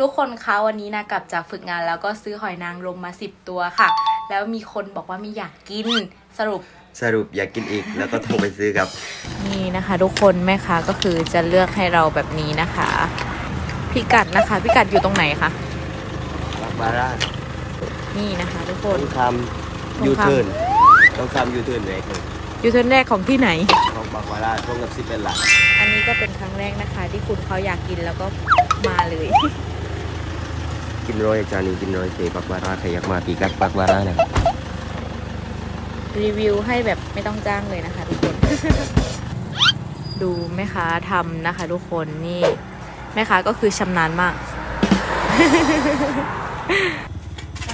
ทุกคนคะวันนี้นะกลับจากฝึกงานแล้วก็ซื้อหอยนางรมมา 10 ตัวค่ะ แล้วมีคนบอกว่าไม่อยากกินสรุปสรุปอยากกินอีกแล้วก็ต้องไปซื้อครับ นี่นะคะ ทุกคนแม่ค้าก็คือจะเลือกให้เราแบบนี้นะคะ พิกัดนะคะ พิกัดอยู่ตรงไหนคะบักบาร่านี่นะคะ ทุกคต้นองทต้อำงยูทำเทิร์นต้องทำยูเทิร์นเลยครับยูเทิร์นแรกของที่ไหน ของบักบาร่าตรงกับซิเป็นหลักอันนี้ก็เป็นครั้งแรกนะคะ ที่คุณเขาอยากกินแล้วก็มาเลย กินร้อยจานนี้กินร้อยเจบักบาร่าใครอยากมาปีกัดบักบาร่านะครับรีวิวให้แบบไม่ต้องจ้างเลยนะคะทุกคน ดูแม่ค้าทำนะคะ ทุกคนนี่แม่ค้าก็คือชำนาญมาก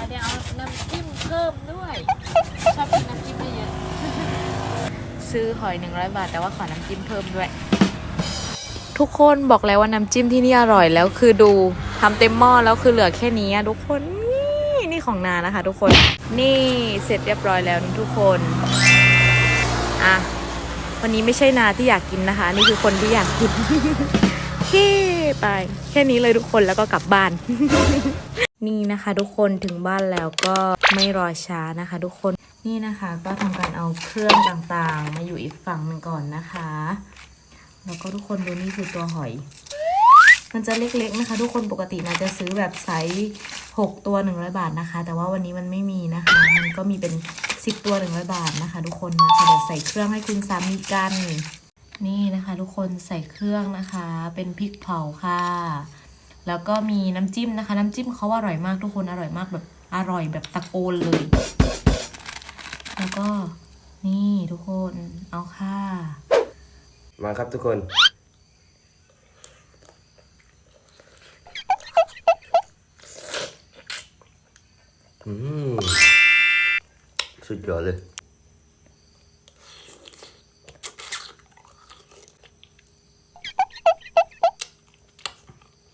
เดี๋ยวเอาน้ำจิ้มเพิ่มด้วยชอบกินน้ำจิ้มเยอะซื้อหอย100บาท แต่ว่าขอน้ำจิ้มเพิ่มด้วย ทุกคนบอกแล้วว่าน้ำจิ้มที่นี่อร่อยแล้วคือดู ทำเต็มหม้อแล้วคือเหลือแค่นี้ทุกคนนี่นี่ของนานะคะ ทุกคนนี่เสร็จเรียบร้อยแล้วนี่ทุกคนอะวันนี้ไม่ใช่นาที่อยากกินนะคะ นี่คือคนที่อยากกินเฮ้ไป แค่นี้เลยทุกคนแล้วก็กลับบ้าน นี่นะคะ ทุกคนถึงบ้านแล้วก็ไม่รอช้านะคะ ทุกคนนี่นะคะ ก็ทำการเอาเครื่องต่างๆ มาอยู่อีกฝั่งหนึ่งก่อนนะคะ แล้วก็ทุกคนดูนี่คือตัวหอย มันจะเล็กๆนะคะ ทุกคนปกตินะจะซื้อแบบไซส์6ตัว 100 บาทนะคะ แต่ว่าวันนี้มันไม่มีนะคะ มันก็มีเป็น 10 ตัว 100 บาทนะคะ ทุกคนนะคะเดี๋ยวใส่เครื่องให้คุณสามีกัน นี่นะคะ ทุกคนใส่เครื่องนะคะ เป็นพริกเผาค่ะ แล้วก็มีน้ำจิ้มนะคะ น้ำจิ้มเขาอร่อยมากทุกคนอร่อยมากแบบอร่อยแบบตะโกนเลย แล้วก็นี่ทุกคนเอาค่ะ มาครับทุกคน สุดยอดเลย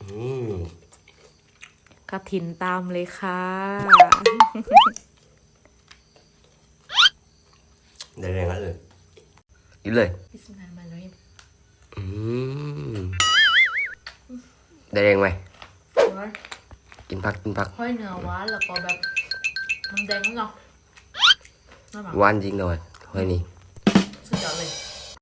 อืมกระถินตามเลยค่ะ ได้แรงแล้วเลยกินเลยพิสมานมาเลยอืมได้แรงไหมกินผักกินผักห้อยเนื้อหวานแล้วก็แบบ มันแดงเนาะน่ารักห